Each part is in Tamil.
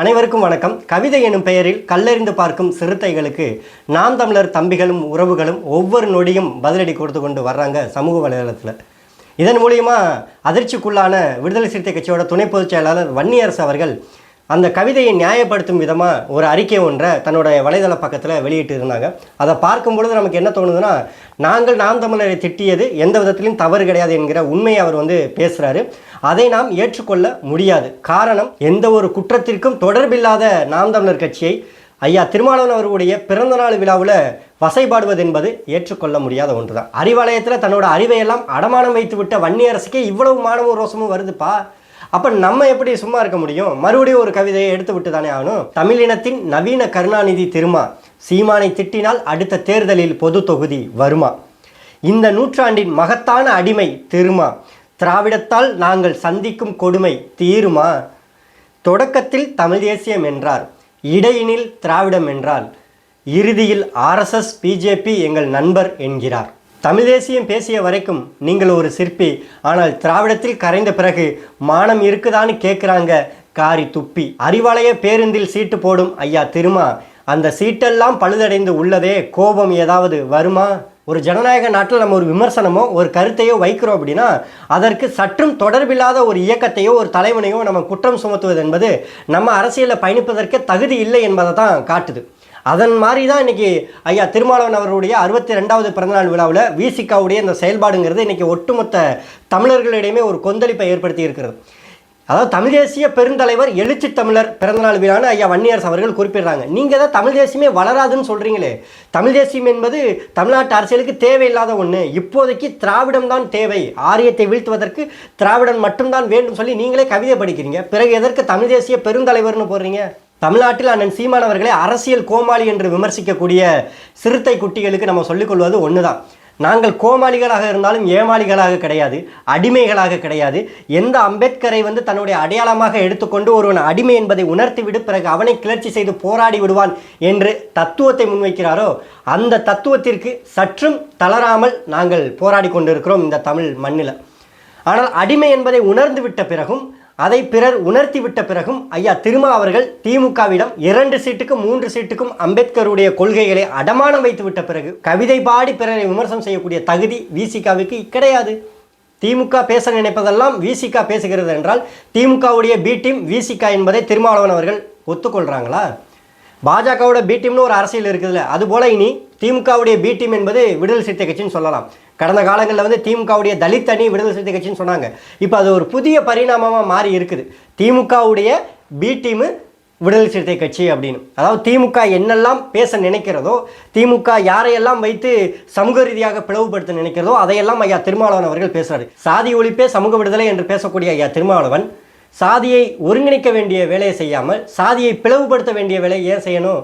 அனைவருக்கும் வணக்கம். கவிதை எனும் பெயரில் கல்லறிந்து பார்க்கும் சிறுத்தைகளுக்கு நாம் தமிழர் தம்பிகளும் உறவுகளும் ஒவ்வொரு நொடியும் பதிலடி கொடுத்து கொண்டு வர்றாங்க சமூக வலைதளத்தில். இதன் மூலியமாக அதிர்ச்சிக்குள்ளான விடுதலை சிறுத்தை கட்சியோட துணை பொதுச் செயலாளர் வன்னியரசு அவர்கள் அந்த கவிதையை நியாயப்படுத்தும் விதமாக ஒரு அறிக்கை ஒன்றை தன்னோட வலைதள பக்கத்தில் வெளியிட்டு இருந்தாங்க அதை பார்க்கும் பொழுது நமக்கு என்ன தோணுதுன்னா நாங்கள் நாம் தமிழரை திட்டியது எந்த விதத்திலும் தவறு கிடையாது என்கிற உண்மையை அவர் வந்து பேசுகிறாரு அதை நாம் ஏற்றுக்கொள்ள முடியாது. காரணம் எந்த ஒரு குற்றத்திற்கும் தொடர்பில்லாத நாம் தமிழர் கட்சியை ஐயா திருமாவளவன் அவர்களுடைய பிறந்தநாள் விழாவில் வசைபாடுவது என்பது ஏற்றுக்கொள்ள முடியாத ஒன்று தான் அறிவாலயத்தில் தன்னோட அறிவையெல்லாம் அடமானம் வைத்து விட்ட வன்னியரசுக்கே இவ்வளவு மானமும் ரோசமும் வருதுப்பா. அப்போ நம்ம எப்படி சும்மா இருக்க முடியும்? மறுபடியும் ஒரு கவிதையை எடுத்து விட்டு தானே ஆகணும்? தமிழினத்தின் நவீன கருணாநிதி திருமா சீமானை திட்டினால் அடுத்த தேர்தலில் பொது தொகுதி வருமா? இந்த நூற்றாண்டின் மகத்தான அடிமை திருமா திராவிடத்தால் நாங்கள் சந்திக்கும் கொடுமை தீருமா? தொடக்கத்தில் தமிழ் தேசியம் என்றார் இடையினில் திராவிடம் என்றால் இறுதியில் ஆர்எஸ்எஸ் பிஜேபி எங்கள் நண்பர் என்கிறார். தமிழ் தேசியம் பேசிய வரைக்கும் நீங்கள் ஒரு சிற்பி. ஆனால் திராவிடத்தில் கரைந்த பிறகு மானம் இருக்குதான்னு கேட்குறாங்க காரி துப்பி. அறிவாலய பேருந்தில் சீட்டு போடும் ஐயா திருமா. அந்த சீட்டெல்லாம் பழுதடைந்து உள்ளதே கோபம் ஏதாவது வருமா? ஒரு ஜனநாயக நாட்டில் நம்ம ஒரு விமர்சனமோ ஒரு கருத்தையோ வைக்கிறோம் அப்படின்னா அதற்கு சற்றும் தொடர்பில்லாத ஒரு இயக்கத்தையோ ஒரு தலைவனையோ நம்ம குற்றம் சுமத்துவது என்பது நம்ம அரசியலில் பயணிப்பதற்கே தகுதி இல்லை என்பதை தான் காட்டுது. அதன் மாதிரி தான் இன்றைக்கி ஐயா திருமாவளவன் அவருடைய அறுபத்தி ரெண்டாவது பிறந்தநாள் விழாவில் விசிகாவுடைய இந்த செயல்பாடுங்கிறது இன்றைக்கி ஒட்டுமொத்த தமிழர்களிடையுமே ஒரு கொந்தளிப்பை ஏற்படுத்தி இருக்கிறது. அதாவது தமிழ் தேசிய பெருந்தலைவர் எழுச்சி தமிழர் பிறந்தநாள் விழான்னு ஐயா வன்னியரசு அவர்கள் குறிப்பிடுறாங்க. நீங்கள் தான் தமிழ் தேசியமே வளராதுன்னு சொல்கிறீங்களே தமிழ் தேசியம் என்பது தமிழ்நாட்டு அரசியலுக்கு தேவையில்லாத ஒன்று இப்போதைக்கு திராவிடம் தான் தேவை. ஆரியத்தை வீழ்த்துவதற்கு திராவிடம் மட்டும்தான் வேண்டும் சொல்லி நீங்களே கவிதை படிக்கிறீங்க. பிறகு எதற்கு தமிழ் தேசிய பெருந்தலைவர்னு போடுறீங்க? தமிழ்நாட்டில் அண்ணன் சீமானவர்களை அரசியல் கோமாளி என்று விமர்சிக்கக்கூடிய சிறுத்தை குட்டிகளுக்கு நம்ம சொல்லிக்கொள்வது ஒன்று தான் நாங்கள் கோமாளிகளாக இருந்தாலும் ஏமாளிகளாக கிடையாது அடிமைகளாக கிடையாது. எந்த அம்பேத்கரை வந்து தன்னுடைய அடையாளமாக எடுத்துக்கொண்டு ஒருவன் அடிமை என்பதை உணர்த்திவிடு பிறகு அவனை கிளர்ச்சி செய்து போராடி விடுவான் என்று தத்துவத்தை முன்வைக்கிறாரோ அந்த தத்துவத்திற்கு சற்றும் தளராமல் நாங்கள் போராடி கொண்டிருக்கிறோம் இந்த தமிழ் மண்ணில். ஆனால் அடிமை என்பதை உணர்ந்து விட்ட பிறகும் அதை பிறர் உணர்த்திவிட்ட பிறகும் ஐயா திருமா அவர்கள் திமுகவிடம் இரண்டு சீட்டுக்கும் மூன்று சீட்டுக்கும் அம்பேத்கருடைய கொள்கைகளை அடமானம் வைத்து விட்ட பிறகு கவிதை பாடி பிறரை விமர்சனம் செய்யக்கூடிய தகுதி விசிகாவுக்கு கிடையாது. திமுக பேச நினைப்பதெல்லாம் விசிகா பேசுகிறது என்றால் திமுகவுடைய பி டீம் விசிகா என்பதை திருமாவளவன் அவர்கள் ஒத்துக்கொள்கிறாங்களா பாஜகவோட பி டீம்னு ஒரு அரசியல் இருக்குதுல்ல அதுபோல் இனி திமுகவுடைய பி டீம் என்பது விடுதலை சிறுத்தை கட்சின்னு சொல்லலாம். கடந்த காலங்களில் வந்து திமுகவுடைய தலித் அணி விடுதலை சிறுத்தை கட்சின்னு சொன்னாங்க. இப்போ அது ஒரு புதிய பரிணாமமாக மாறி இருக்குது. திமுகவுடைய பி டீமு விடுதலை சிறுத்தை கட்சி அப்படின்னு. அதாவது திமுக என்னெல்லாம் பேச நினைக்கிறதோ திமுக யாரையெல்லாம் வைத்து சமூக ரீதியாக பிளவுபடுத்த நினைக்கிறதோ அதையெல்லாம் ஐயா திருமாவளவன் அவர்கள் பேசுகிறார் சாதி ஒழிப்பே சமூக விடுதலை என்று பேசக்கூடிய ஐயா திருமாவளவன் சாதியை ஒருங்கிணைக்க வேண்டிய வேலையை செய்யாமல் சாதியை பிளவுபடுத்த வேண்டிய வேலையை ஏன் செய்யணும்?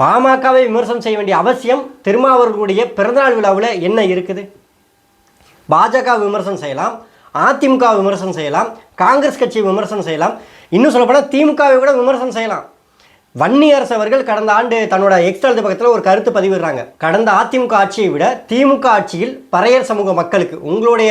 பாமகவை விமர்சனம் செய்ய வேண்டிய அவசியம் திருமாவர்களுடைய பிறந்தநாள் விழாவில் என்ன இருக்குது? பாஜக விமர்சனம் செய்யலாம் அதிமுக விமர்சனம் செய்யலாம் காங்கிரஸ் கட்சி விமர்சனம் செய்யலாம் இன்னும் சொல்லப்போனால் திமுகவை கூட விமர்சனம் செய்யலாம். வன்னியரசு அவர்கள் கடந்த ஆண்டு தன்னோட எக்ஸ்டல் பக்கத்தில் ஒரு கருத்து பதிவிடுறாங்க. கடந்த அதிமுக ஆட்சியை விட திமுக ஆட்சியில் பறையர் சமூக மக்களுக்கு உங்களுடைய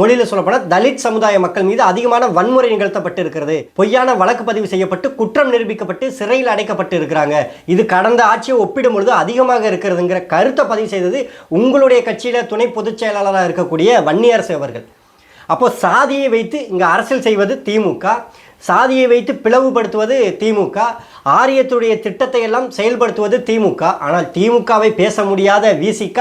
மொழியில் சொல்லப்போனால் தலித் சமுதாய மக்கள் மீது அதிகமான வன்முறை நிகழ்த்தப்பட்டு இருக்கிறது பொய்யான வழக்கு பதிவு செய்யப்பட்டு குற்றம் நிரூபிக்கப்பட்டு சிறையில் அடைக்கப்பட்டு இருக்கிறாங்க. இது கடந்த ஆட்சியை ஒப்பிடும் பொழுது அதிகமாக இருக்கிறதுங்கிற கருத்தை பதிவு செய்தது உங்களுடைய கட்சியில் துணை பொதுச் செயலாளராக இருக்கக்கூடிய வன்னியரசு அவர்கள் அப்போ சாதியை வைத்து இங்கே அரசியல் செய்வது திமுக. சாதியை வைத்து பிளவுபடுத்துவது திமுக ஆரியத்துடைய திட்டத்தை எல்லாம் செயல்படுத்துவது திமுக. ஆனால் திமுகவை பேச முடியாத விசிக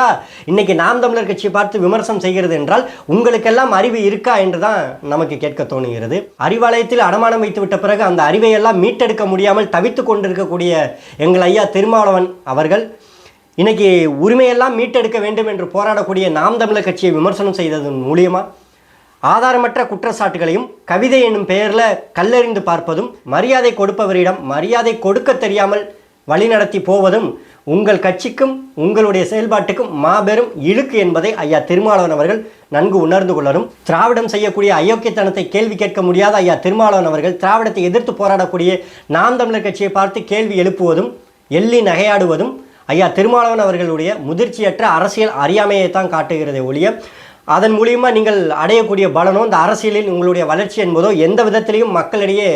இன்னைக்கு நாம் தமிழர் கட்சியை பார்த்து விமர்சனம் செய்கிறது என்றால் உங்களுக்கெல்லாம் அறிவு இருக்கா என்று தான் நமக்கு கேட்க தோணுகிறது. அறிவாலயத்தில் அடமானம் வைத்து விட்ட பிறகு அந்த அறிவை எல்லாம் மீட்டெடுக்க முடியாமல் தவித்து கொண்டிருக்கக்கூடிய எங்கள் ஐயா திருமாவளவன் அவர்கள் இன்னைக்கு உரிமையெல்லாம் மீட்டெடுக்க வேண்டும் என்று போராடக்கூடிய நாம் தமிழர் கட்சியை விமர்சனம் செய்ததன் மூலியமாக ஆதாரமற்ற குற்றச்சாட்டுகளையும் கவிதை என்னும் பெயரில் கல்லறிந்து பார்ப்பதும் மரியாதை கொடுப்பவரிடம் மரியாதை கொடுக்க தெரியாமல் வழிநடத்தி போவதும் உங்கள் கட்சிக்கும் உங்களுடைய செயல்பாட்டுக்கும் மாபெரும் இழுக்கு என்பதை ஐயா திருமாவளவன் அவர்கள் நன்கு உணர்ந்து கொள்ளணும். திராவிடம் செய்யக்கூடிய அயோக்கியத்தனத்தை கேள்வி கேட்க முடியாத ஐயா திருமாவளவன் அவர்கள் திராவிடத்தை எதிர்த்து போராடக்கூடிய நாம் தமிழர் கட்சியை பார்த்து கேள்வி எழுப்புவதும் எள்ளி நகையாடுவதும் ஐயா திருமாவளவன் அவர்களுடைய முதிர்ச்சியற்ற அரசியல் அறியாமையை தான் காட்டுகிறதே ஒழிய அதன் மூலியமாக நீங்கள் அடையக்கூடிய பலனோ இந்த அரசியலில் உங்களுடைய வளர்ச்சி என்பதோ எந்த விதத்திலையும் மக்களிடையே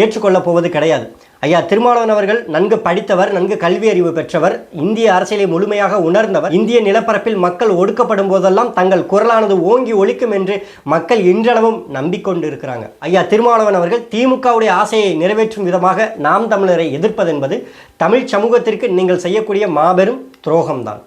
ஏற்றுக்கொள்ளப் போவது கிடையாது. ஐயா திருமாவளவன் அவர்கள் நன்கு படித்தவர் நன்கு கல்வி அறிவு பெற்றவர் இந்திய அரசியலை முழுமையாக உணர்ந்தவர். இந்திய நிலப்பரப்பில் மக்கள் ஒடுக்கப்படும் போதெல்லாம் தங்கள் குரலானது ஓங்கி ஒலிக்கும் என்று மக்கள் இன்றளவும் நம்பிக்கொண்டு இருக்கிறாங்க ஐயா திருமாவளவன் அவர்கள் திமுகவுடைய ஆசையை நிறைவேற்றும் விதமாக நாம் தமிழரை எதிர்ப்பதென்பது தமிழ் சமூகத்திற்கு நீங்கள் செய்யக்கூடிய மாபெரும் துரோகம்தான்.